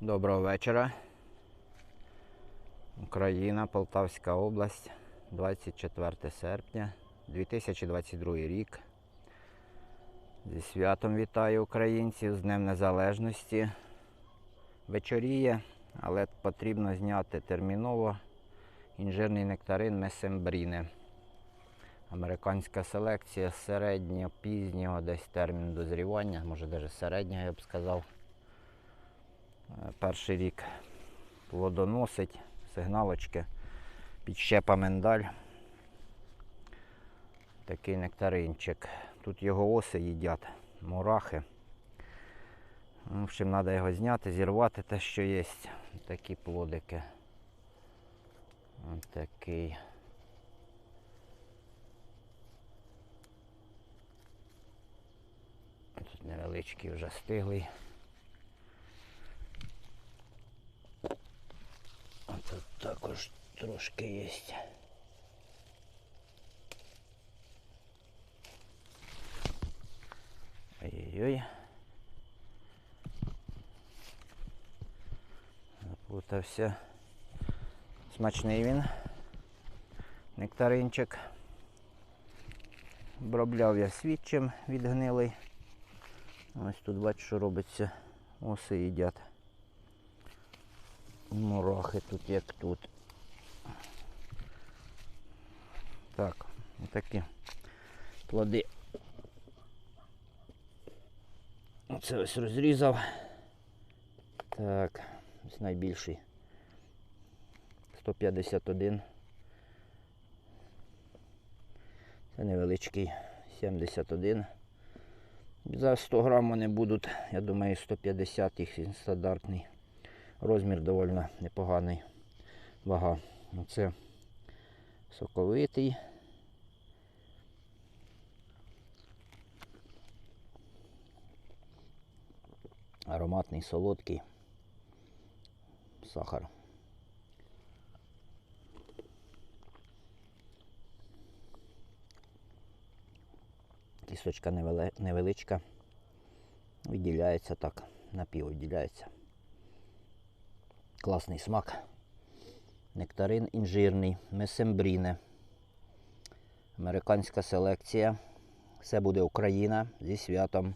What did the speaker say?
Доброго вечора. Україна, Полтавська область, 24 серпня 2022 рік. Зі святом вітаю українців з Днем Незалежності. Вечоріє, але потрібно зняти терміново інжирний нектарин Месембріне. Американська селекція середньо, пізнього десь термін дозрівання, може навіть середнього я б сказав. Е, Перший рік плодоносить, сигналочки, підщепа миндаль. Такий нектаринчик. Тут його оси їдять, мурахи. В общем, треба його зняти, зірвати те, що є. Такі плодики. Ось такий. Тут невеличкий вже стиглий. Трошки є. Ой-ой-ой. Запутався. Смачний він. Нектаринчик. Обробляв я свідчим відгнилий. Ось тут бачу, що робиться. Оси їдять. Мурахи тут як тут. Так, такі плоди. Оце ось розрізав. Так, ось найбільший. 151. Це невеличкий 71. За 100 грам вони будуть, я думаю, 150 їх стандартний. Розмір доволі непоганий. Вага. Оце соковитий. Ароматний, солодкий. Сахар. Кісточка невеличка. Відділяється так, напів відділяється. Класний смак. Нектарин інжирний, месембріне. Американська селекція. Все буде Україна зі святом.